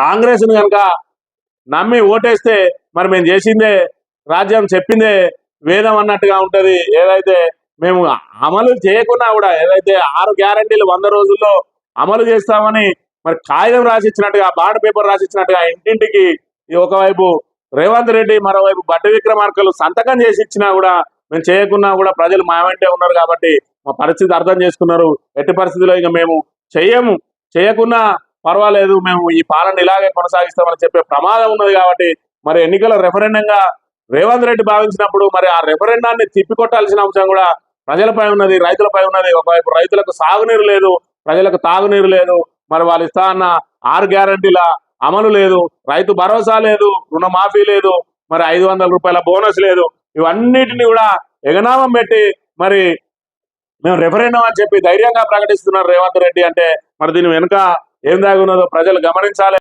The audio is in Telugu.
కాంగ్రెస్ కనుక నమ్మి ఓటేస్తే మరి మేము చేసిందే రాజ్యం చెప్పిందే వేదం అన్నట్టుగా ఉంటుంది. ఏదైతే మేము అమలు చేయకున్నా కూడా ఏదైతే ఆరు గ్యారంటీలు వంద రోజుల్లో అమలు చేస్తామని మరి కాగితం రాసిచ్చినట్టుగా బాండ్ పేపర్ రాసిచ్చినట్టుగా ఇంటింటికి ఒకవైపు రేవంత్ రెడ్డి మరోవైపు బట్టి విక్రమార్కలు సంతకం చేసి ఇచ్చినా కూడా మేము చేయకున్నా కూడా ప్రజలు మా వెంటే ఉన్నారు కాబట్టి మా పరిస్థితి అర్థం చేసుకున్నారు. ఎట్టి పరిస్థితిలో ఇక మేము చెయ్యము. చేయకున్నా పర్వాలేదు మేము ఈ పాలన ఇలాగే కొనసాగిస్తామని చెప్పే ప్రమాదం ఉన్నది కాబట్టి మరి ఎన్నికల రెఫరెండంగా రేవంత్ రెడ్డి భావించినప్పుడు మరి ఆ రెఫరెండాన్ని తిప్పికొట్టాల్సిన అంశం కూడా ప్రజలపై ఉన్నది రైతులపై ఉన్నది. ఒకవైపు రైతులకు సాగునీరు లేదు ప్రజలకు తాగునీరు లేదు మరి వాళ్ళు ఇస్తా అన్న ఆరు గ్యారంటీల అమలు లేదు రైతు భరోసా లేదు రుణమాఫీ లేదు మరి ఐదు వందల రూపాయల బోనస్ లేదు. ఇవన్నిటిని కూడా ఎగనామం పెట్టి మరి మేము రెఫరెండం అని చెప్పి ధైర్యంగా ప్రకటిస్తున్నారు రేవంత్ రెడ్డి అంటే మరి దీని వెనుక ఏం దాగి ఉన్నదో ప్రజలు గమనించాలి.